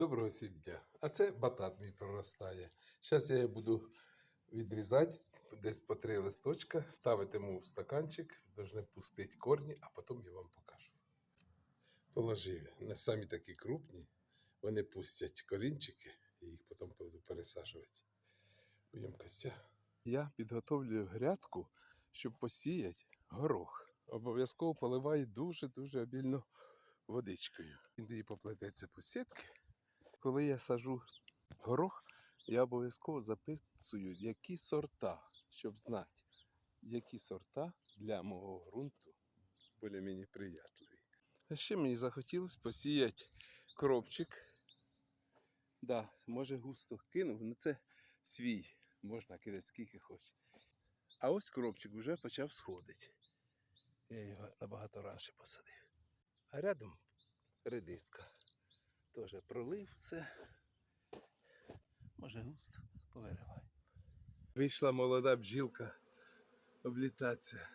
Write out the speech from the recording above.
Доброго всім дня. А це батат мій проростає. Зараз я буду відрізати десь по три листочка, ставитиму в стаканчик, должны пустити корні, а потім я вам покажу. Положив на самі такі крупні, вони пустять корінчики, і їх потім буду пересаджувати у ємкостях. Я підготовлюю грядку, щоб посіяти горох. Обов'язково поливаю дуже-дуже обільно водичкою. Він тоді поплететься по сітки. Коли я сажу горох, я обов'язково записую, які сорта, щоб знати, які сорта для мого ґрунту були мені приятливі. А ще мені захотілося посіяти кропчик. Да, може густо кинув, але це свій, можна кидати скільки хоче. А ось кропчик вже почав сходити. Я його набагато раніше посадив. А рядом редиска. Теж пролив все. Може густ повиривай. Вийшла молода бджілка облітатися.